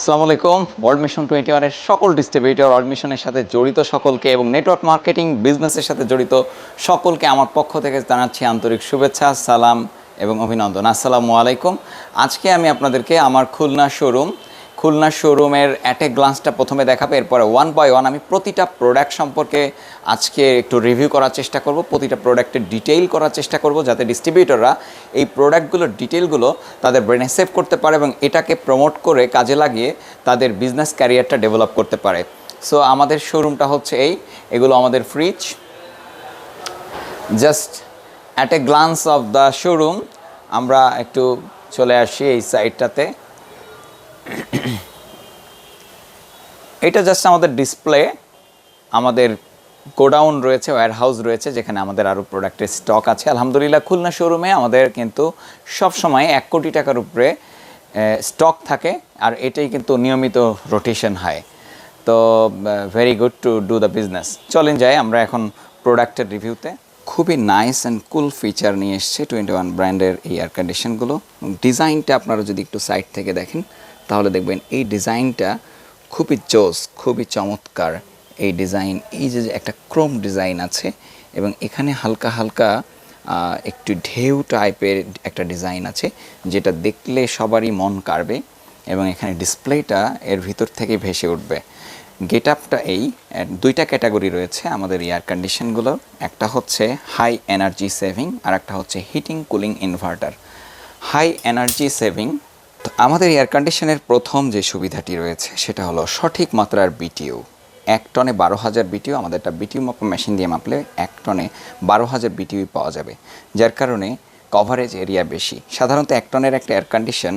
আসসালামু আলাইকুম। World mission twenty ওয়ানের সকল ডিস্ট্রিবিউটর ওয়ার্ল্ড মিশনের সাথে জড়িত সকলকে এবং নেটওয়ার্ক মার্কেটিং বিজনেসের সাথে জড়িত সকলকে আমার পক্ষ থেকে জানাচ্ছি আন্তরিক শুভেচ্ছা, সালাম এবং অভিনন্দন। আসসালামু আলাইকুম। আজকে আমি আপনাদেরকে আমার খুলনা শোরুম খুলনা শোরুমের অ্যাট এ গ্লান্সটা প্রথমে দেখাবে, এরপরে ওয়ান বাই ওয়ান আমি প্রতিটা প্রোডাক্ট সম্পর্কে আজকে একটু রিভিউ করার চেষ্টা করব, প্রতিটা প্রোডাক্টের ডিটেইল করার চেষ্টা করব, যাতে ডিস্ট্রিবিউটররা এই প্রোডাক্টগুলোর ডিটেলগুলো তাদের ব্রেনে সেভ করতে পারে এবং এটাকে প্রমোট করে কাজে লাগিয়ে তাদের বিজনেস ক্যারিয়ারটা ডেভেলপ করতে পারে। সো আমাদের শোরুমটা হচ্ছে এই, এগুলো আমাদের fridge just at a glance of the showroom আমরা একটু চলে আসি এই সাইডটাতে এটা জাস্ট আমাদের ডিসপ্লে আমাদের গোডাউন রয়েছে ওয়্যার হাউস রয়েছে, যেখানে আমাদের আরও প্রোডাক্টের স্টক আছে। আলহামদুলিল্লাহ, খুলনা শোরুমে আমাদের কিন্তু সব সময় এক কোটি টাকার উপরে স্টক থাকে, আর এটাই কিন্তু নিয়মিত রোটেশন হয়। তো very good to do the business চলেন যাই, আমরা এখন প্রোডাক্টের রিভিউতে খুবই নাইস অ্যান্ড কুল ফিচার নিয়ে এসছে টোয়েন্টি ওয়ান ব্র্যান্ডের এই এয়ার কন্ডিশনগুলো ডিজাইনটা আপনারা যদি একটু সাইড থেকে দেখেন তাহলে দেখবেন এই ডিজাইনটা খুবই জোস, খুবই চমৎকার। এই ডিজাইন, এই যে একটা ক্রোম ডিজাইন আছে এবং এখানে হালকা হালকা একটু ঢেউ টাইপের একটা ডিজাইন আছে যেটা দেখলে সবারই মন কাড়বে এবং এখানে ডিসপ্লেটা এর ভিতর থেকে ভেসে উঠবে। গেট আপটা এই দুইটা ক্যাটাগরি রয়েছে আমাদের এয়ার কন্ডিশনগুলোর একটা হচ্ছে হাই এনার্জি সেভিং আর একটা হচ্ছে heating cooling inverter. High energy saving তো আমাদের এয়ার কন্ডিশনের প্রথম যে সুবিধাটি রয়েছে, সেটা হলো সঠিক মাত্রার বিটিউ এক টনে বারো হাজার বিটিউ আমাদের একটা বিটিউ মাপা মেশিন দিয়ে মাপলে এক টনে বারো হাজার বিটিউ পাওয়া যাবে। যার কারণে কভারেজ এরিয়া বেশি। সাধারণত এক টনের একটা এয়ার কন্ডিশন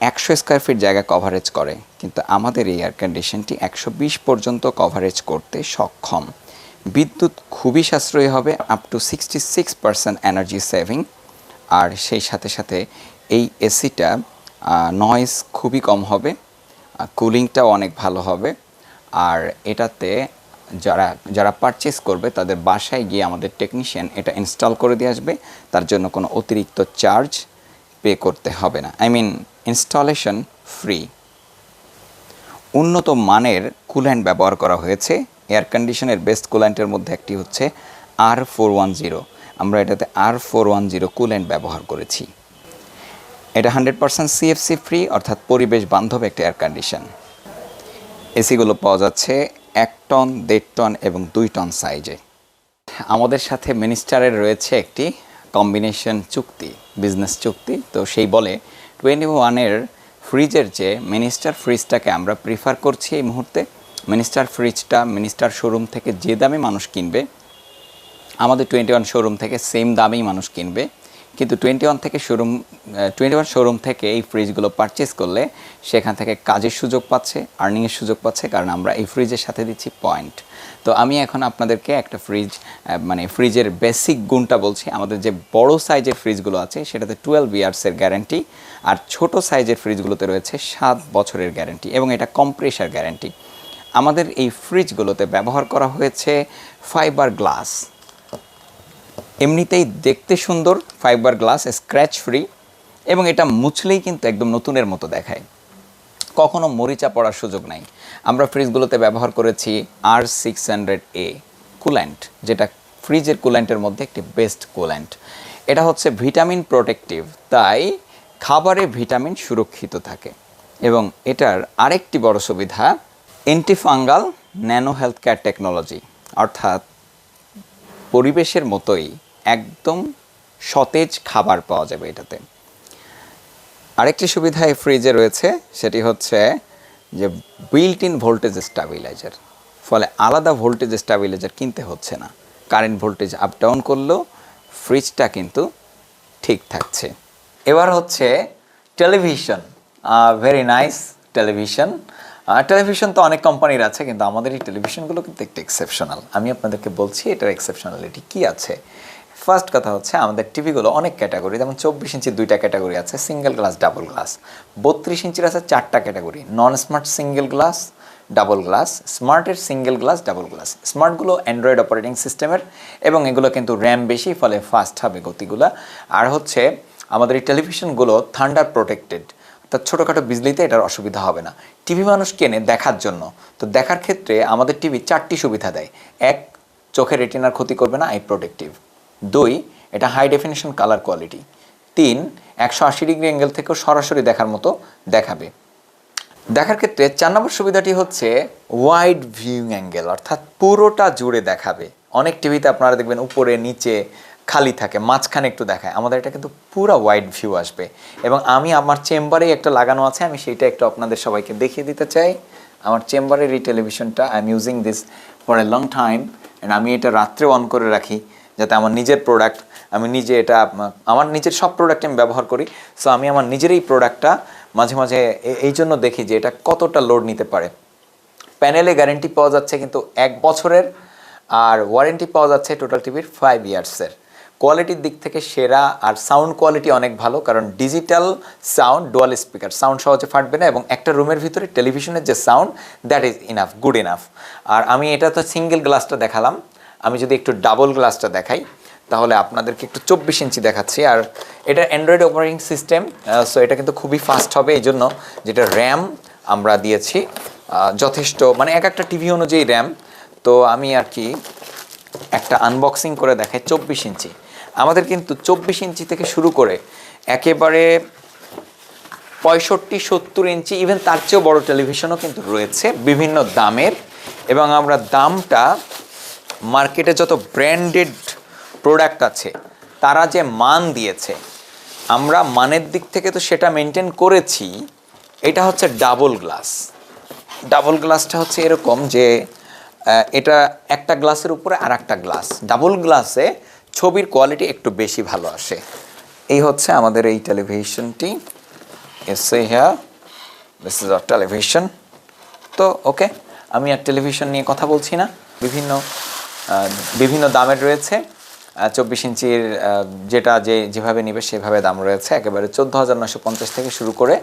একশো স্কোয়ার ফিট জায়গা কভারেজ করে। কিন্তু আমাদের এই এয়ার কন্ডিশনটি একশো বিশ পর্যন্ত কভারেজ করতে সক্ষম। বিদ্যুৎ খুবই সাশ্রয়ী হবে up to sixty six percent energy saving আর সেই সাথে সাথে এই এসিটা নয়েজ খুবই কম হবে কুলিংটাও অনেক ভালো হবে। আর এটাতে যারা যারা পারচেস করবে, তাদের বাসায় গিয়ে আমাদের টেকনিশিয়ান এটা ইনস্টল করে দিয়ে আসবে। তার জন্য কোনো অতিরিক্ত চার্জ পে করতে হবে না। আই মিন ইনস্টলেশন ফ্রি উন্নত মানের কুল্যান্ট ব্যবহার করা হয়েছে। এয়ার কন্ডিশনের বেস্ট কুল্যান্টের মধ্যে একটি হচ্ছে আর ফোর ওয়ান জিরো আমরা এটাতে R four one zero coolant ব্যবহার করেছি। এটা হান্ড্রেড পার্সেন্ট সিএফসি ফ্রি অর্থাৎ পরিবেশ বান্ধব একটা এয়ার কন্ডিশন এসিগুলো পাওয়া যাচ্ছে এক টন, দেড় টন এবং দুই টন সাইজে আমাদের সাথে মিনিস্টারের রয়েছে একটি কম্বিনেশন চুক্তি বিজনেস চুক্তি। তো সেই বলে টোয়েন্টি ওয়ানের ফ্রিজের যে মিনিস্টার ফ্রিজটাকে আমরা প্রিফার করছি এই মুহূর্তে মিনিস্টার ফ্রিজটা মিনিস্টার শোরুম থেকে যে দামে মানুষ কিনবে, আমাদের টোয়েন্টি ওয়ান শোরুম থেকে সেম দামেই মানুষ কিনবে। কিন্তু টোয়েন্টি ওয়ান থেকে শোরুম টোয়েন্টি ওয়ান শোরুম থেকে এই ফ্রিজগুলো পারচেস করলে সেখান থেকে কাজের সুযোগ পাচ্ছে আর্নিংয়ের সুযোগ পাচ্ছে, কারণ আমরা এই ফ্রিজের সাথে দিচ্ছি পয়েন্ট তো আমি এখন আপনাদেরকে একটা ফ্রিজ মানে ফ্রিজের বেসিক গুণটা বলছি। আমাদের যে বড় সাইজের ফ্রিজগুলো আছে, সেটাতে টুয়েলভ ইয়ার্সের গ্যারান্টি আর ছোট সাইজের ফ্রিজগুলোতে রয়েছে সাত বছরের গ্যারান্টি এবং এটা কম্প্রেসার গ্যারান্টি আমাদের এই ফ্রিজগুলোতে ব্যবহার করা হয়েছে ফাইবার গ্লাস এমনিতেই দেখতে সুন্দর ফাইবার গ্লাস স্ক্র্যাচ ফ্রি এবং এটা মুছলেই কিন্তু একদম নতুনের মতো দেখায়। কখনো মরিচা পড়ার সুযোগ নাই। আমরা ফ্রিজগুলোতে ব্যবহার করেছি R six hundred A coolant যেটা ফ্রিজের কুল্যান্টের মধ্যে একটি বেস্ট কুল্যান্ট এটা হচ্ছে ভিটামিন প্রোটেক্টিভ তাই খাবারে ভিটামিন সুরক্ষিত থাকে। এবং এটার আরেকটি বড় সুবিধা antifungal nano health care technology অর্থাৎ পরিবেশের মতোই একদম সতেজ খাবার পাওয়া যাবে এটাতে। আরেকটি সুবিধা এই ফ্রিজে রয়েছে, সেটি হচ্ছে যে বিল্ট ইন ভোল্টেজ স্টাবিলাইজার ফলে আলাদা ভোল্টেজ স্টাবিলাইজার কিনতে হচ্ছে না। কারেন্ট ভোল্টেজ আপ ডাউন করলেও ফ্রিজটা কিন্তু ঠিক থাকছে। এবার হচ্ছে television very nice television television তো অনেক কোম্পানির আছে, কিন্তু আমাদের এই টেলিভিশনগুলো কিন্তু একটু এক্সেপশনাল আমি আপনাদেরকে বলছি, এটার এক্সেপশনালিটি কী আছে? ফার্স্ট কথা হচ্ছে আমাদের টিভিগুলো অনেক ক্যাটাগরি যেমন চব্বিশ ইঞ্চির দুইটা ক্যাটাগরি আছে সিঙ্গেল গ্লাস ডাবল গ্লাস বত্রিশ ইঞ্চির আছে চারটা category non smart single glass double glass স্মার্টের single glass double glass স্মার্টগুলো অ্যান্ড্রয়েড অপারেটিং সিস্টেমের এবং এগুলো কিন্তু র্যাম বেশি, ফলে ফাস্ট হবে গতিগুলো। আর হচ্ছে আমাদের এই টেলিভিশনগুলো থান্ডার প্রোটেক্টেড তার ছোটোখাটো বিজলিতে এটার অসুবিধা হবে না। টিভি মানুষ কেনে দেখার জন্য। তো দেখার ক্ষেত্রে আমাদের টিভি চারটি সুবিধা দেয়। এক, চোখের রেটিনার ক্ষতি করবে না আই প্রোটেক্টিভ দুই, এটা হাই ডেফিনেশন কালার কোয়ালিটি তিন, একশো আশি ডিগ্রি অ্যাঙ্গেল থেকেও সরাসরি দেখার মতো দেখাবে। দেখার ক্ষেত্রে চার নম্বর সুবিধাটি হচ্ছে ওয়াইড ভিউইং অ্যাঙ্গেল অর্থাৎ পুরোটা জুড়ে দেখাবে। অনেক টিভিতে আপনারা দেখবেন উপরে, নিচে, খালি থাকে, মাঝখানে একটু দেখায়। আমাদের এটা কিন্তু পুরো ওয়াইড ভিউ আসবে। এবং আমি আমার চেম্বারেই একটা লাগানো আছে, আমি সেইটা একটু আপনাদের সবাইকে দেখিয়ে দিতে চাই। আমার চেম্বারের এই টেলিভিশনটা I am using this for a long time and আমি এটা রাত্রে অন করে রাখি। যাতে আমার নিজের প্রোডাক্ট আমি নিজে এটা, আমার নিজের সব প্রোডাক্ট আমি ব্যবহার করি। সো আমি আমার নিজের এই প্রোডাক্টটা মাঝে মাঝে এই জন্য দেখি যে এটা কতটা লোড নিতে পারে। প্যানেলে গ্যারেন্টি পাওয়া যাচ্ছে কিন্তু এক বছরের, আর ওয়ারেন্টি পাওয়া যাচ্ছে টোটাল টিভির ফাইভ ইয়ার্সের কোয়ালিটির দিক থেকে সেরা, আর সাউন্ড কোয়ালিটি অনেক ভালো, কারণ digital sound dual speaker sound সহজে ফাটবে না, এবং একটা রুমের ভিতরে টেলিভিশনের যে sound that is enough good enough আর আমি এটা তো সিঙ্গেল গ্লাসটা দেখালাম। আমি যদি একটু ডাবল গ্লাসটা দেখাই, তাহলে আপনাদেরকে একটু চব্বিশ ইঞ্চি দেখাচ্ছি। আর এটা অ্যান্ড্রয়েড অপারেটিং সিস্টেম সো এটা কিন্তু খুবই ফাস্ট হবে, এই জন্য যেটা র্যাম আমরা দিয়েছি যথেষ্ট মানে এক একটা টিভি অনুযায়ী র্যাম তো আমি আর কি একটা আনবক্সিং করে দেখাই চব্বিশ ইঞ্চি। আমাদের কিন্তু চব্বিশ ইঞ্চি থেকে শুরু করে একেবারে পঁয়ষট্টি, সত্তর ইঞ্চি ইভেন তার চেয়েও বড় টেলিভিশনও কিন্তু রয়েছে বিভিন্ন দামের। এবং আমরা দামটা মার্কেটে যত ব্র্যান্ডেড প্রোডাক্ট আছে, তারা যে মান দিয়েছে, আমরা মানের দিক থেকে তো সেটা মেনটেন করেছি, এটা হচ্ছে ডাবল গ্লাস। ডাবল গ্লাসটা হচ্ছে এরকম যে এটা একটা গ্লাসের উপরে আর একটা গ্লাস। ডাবল গ্লাসে ছবির কোয়ালিটি একটু বেশি ভালো আসে। এই হচ্ছে আমাদের এই টেলিভিশনটি। এসে হ্যাঁ দিস ইজ আওয়ার টেলিভিশন তো ওকে আমি আর টেলিভিশন নিয়ে কথা বলছি না। বিভিন্ন বিভিন্ন দামের রয়েছে। চব্বিশ ইঞ্চির যেটা যে যেভাবে নিবে সেভাবে দাম রয়েছে। একেবারে চোদ্দ হাজার নশো পঞ্চাশ থেকে শুরু করে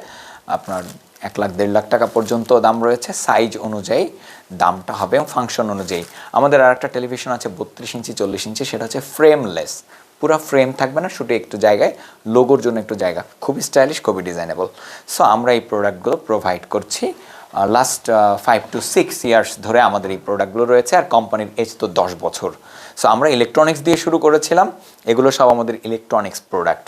আপনার এক লাখ, দেড় লাখ টাকা পর্যন্ত দাম রয়েছে। সাইজ অনুযায়ী দামটা হবে এবং ফাংশন অনুযায়ী। আমাদের আর একটা টেলিভিশন আছে বত্রিশ ইঞ্চি, চল্লিশ ইঞ্চি, সেটা হচ্ছে ফ্রেমলেস। পুরো ফ্রেম থাকবে না শুধু একটু জায়গায়, লোগোর জন্য একটু জায়গা। খুবই স্টাইলিশ খুবই ডিজাইনেবল সো আমরা এই প্রোডাক্টগুলো প্রোভাইড করছি। Last five to six years ধরে আমাদের এই প্রোডাক্টগুলো রয়েছে, আর কোম্পানির এজ তো দশ বছর। সো আমরা ইলেকট্রনিক্স দিয়ে শুরু করেছিলাম, এগুলো সব আমাদের ইলেকট্রনিক্স প্রোডাক্ট